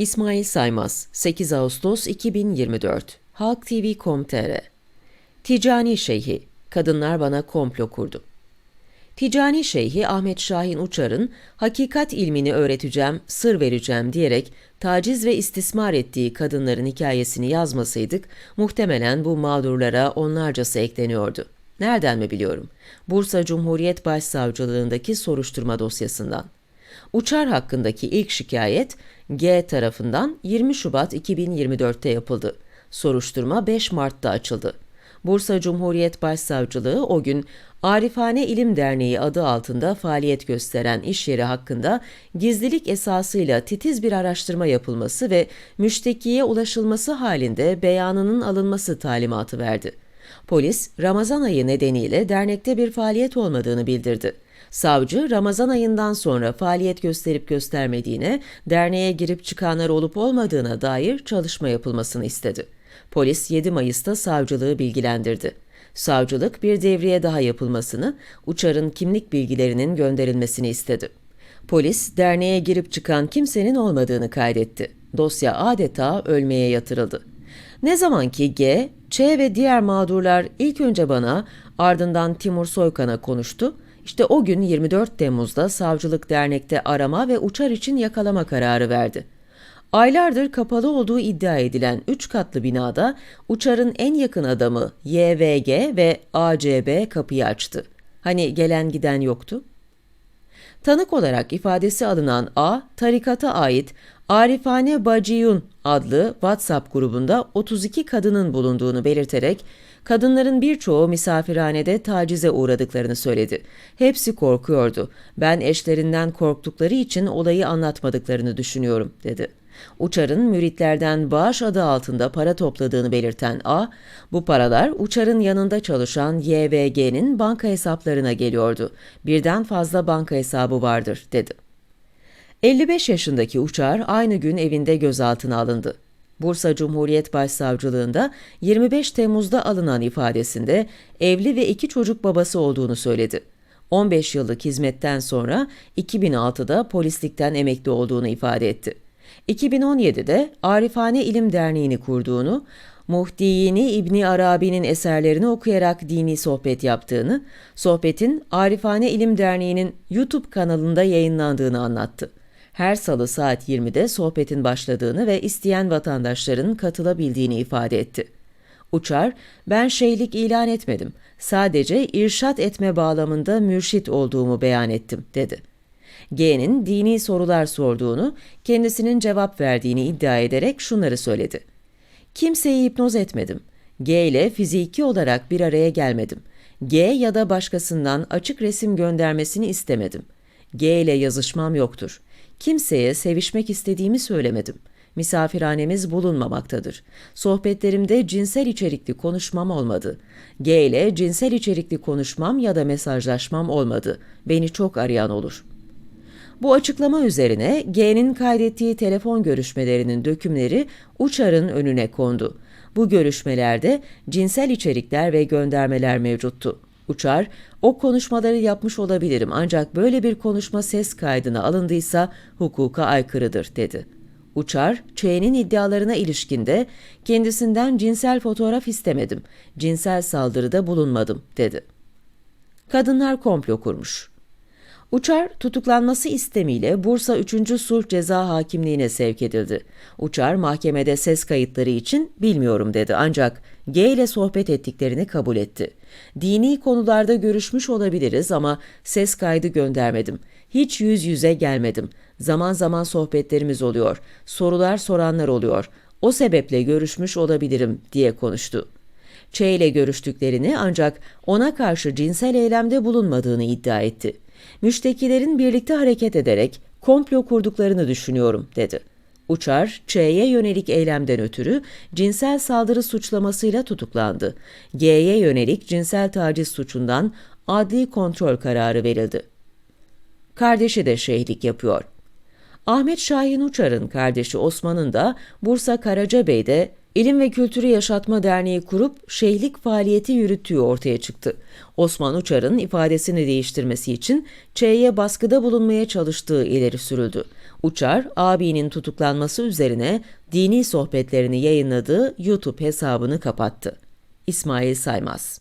İsmail Saymaz, 8 Ağustos 2024, Halk TV.com.tr Ticani Şeyhi, kadınlar bana komplo kurdu. Ticani Şeyhi Ahmet Şahin Uçar'ın hakikat ilmini öğreteceğim, sır vereceğim diyerek taciz ve istismar ettiği kadınların hikayesini yazmasaydık muhtemelen bu mağdurlara onlarcası ekleniyordu. Nereden mi biliyorum? Bursa Cumhuriyet Başsavcılığındaki soruşturma dosyasından. Uçar hakkındaki ilk şikayet G tarafından 20 Şubat 2024'te yapıldı. Soruşturma 5 Mart'ta açıldı. Bursa Cumhuriyet Başsavcılığı o gün Arifane İlim Derneği adı altında faaliyet gösteren iş yeri hakkında gizlilik esasıyla titiz bir araştırma yapılması ve müştekiye ulaşılması halinde beyanının alınması talimatı verdi. Polis, Ramazan ayı nedeniyle dernekte bir faaliyet olmadığını bildirdi. Savcı, Ramazan ayından sonra faaliyet gösterip göstermediğine, derneğe girip çıkanlar olup olmadığına dair çalışma yapılmasını istedi. Polis 7 Mayıs'ta savcılığı bilgilendirdi. Savcılık bir devriye daha yapılmasını, uçarın kimlik bilgilerinin gönderilmesini istedi. Polis, derneğe girip çıkan kimsenin olmadığını kaydetti. Dosya adeta ölmeye yatırıldı. Ne zaman ki G, Ç ve diğer mağdurlar ilk önce bana, ardından Timur Soykan'a konuştu, işte o gün 24 Temmuz'da savcılık dernekte arama ve uçar için yakalama kararı verdi. Aylardır kapalı olduğu iddia edilen 3 katlı binada uçarın en yakın adamı YVG ve ACB kapıyı açtı. Hani gelen giden yoktu? Tanık olarak ifadesi alınan A, tarikata ait Arifane Baciyun adlı WhatsApp grubunda 32 kadının bulunduğunu belirterek kadınların birçoğu misafirhanede tacize uğradıklarını söyledi. Hepsi korkuyordu. Ben eşlerinden korktukları için olayı anlatmadıklarını düşünüyorum, dedi. Uçar'ın müritlerden bağış adı altında para topladığını belirten A, bu paralar Uçar'ın yanında çalışan YVG'nin banka hesaplarına geliyordu. Birden fazla banka hesabı vardır, dedi. 55 yaşındaki Uçar aynı gün evinde gözaltına alındı. Bursa Cumhuriyet Başsavcılığında 25 Temmuz'da alınan ifadesinde evli ve iki çocuk babası olduğunu söyledi. 15 yıllık hizmetten sonra 2006'da polislikten emekli olduğunu ifade etti. 2017'de Arifane İlim Derneği'ni kurduğunu, Muhdiyini İbni Arabi'nin eserlerini okuyarak dini sohbet yaptığını, sohbetin Arifane İlim Derneği'nin YouTube kanalında yayınlandığını anlattı. Her salı saat 20'de sohbetin başladığını ve isteyen vatandaşların katılabildiğini ifade etti. Uçar, ben şeylik ilan etmedim, sadece irşat etme bağlamında mürşit olduğumu beyan ettim, dedi. G'nin dini sorular sorduğunu, kendisinin cevap verdiğini iddia ederek şunları söyledi. Kimseyi hipnoz etmedim. G ile fiziki olarak bir araya gelmedim. G ya da başkasından açık resim göndermesini istemedim. G ile yazışmam yoktur. Kimseye sevişmek istediğimi söylemedim. Misafirhanemiz bulunmamaktadır. Sohbetlerimde cinsel içerikli konuşmam olmadı. G ile cinsel içerikli konuşmam ya da mesajlaşmam olmadı. Beni çok arayan olur.'' Bu açıklama üzerine G'nin kaydettiği telefon görüşmelerinin dökümleri Uçar'ın önüne kondu. Bu görüşmelerde cinsel içerikler ve göndermeler mevcuttu. Uçar, o konuşmaları yapmış olabilirim ancak böyle bir konuşma ses kaydına alındıysa hukuka aykırıdır dedi. Uçar, Ç'nin iddialarına ilişkinde kendisinden cinsel fotoğraf istemedim, cinsel saldırıda bulunmadım dedi. Kadınlar komplo kurmuş. Uçar tutuklanması istemiyle Bursa 3. Sulh Ceza Hakimliğine sevk edildi. Uçar mahkemede ses kayıtları için bilmiyorum dedi ancak G ile sohbet ettiklerini kabul etti. Dini konularda görüşmüş olabiliriz ama ses kaydı göndermedim. Hiç yüz yüze gelmedim. Zaman zaman sohbetlerimiz oluyor. Sorular soranlar oluyor. O sebeple görüşmüş olabilirim diye konuştu. Ç ile görüştüklerini ancak ona karşı cinsel eylemde bulunmadığını iddia etti. Müştekilerin birlikte hareket ederek komplo kurduklarını düşünüyorum, dedi. Uçar, Ç'ye yönelik eylemden ötürü cinsel saldırı suçlamasıyla tutuklandı. G'ye yönelik cinsel taciz suçundan adli kontrol kararı verildi. Kardeşi de şehitlik yapıyor. Ahmet Şahin Uçar'ın kardeşi Osman'ın da Bursa Karacabey'de İlim ve Kültürü Yaşatma Derneği kurup şeyhlik faaliyeti yürüttüğü ortaya çıktı. Osman Uçar'ın ifadesini değiştirmesi için Ç'ye baskıda bulunmaya çalıştığı ileri sürüldü. Uçar, abinin tutuklanması üzerine dini sohbetlerini yayınladığı YouTube hesabını kapattı. İsmail Saymaz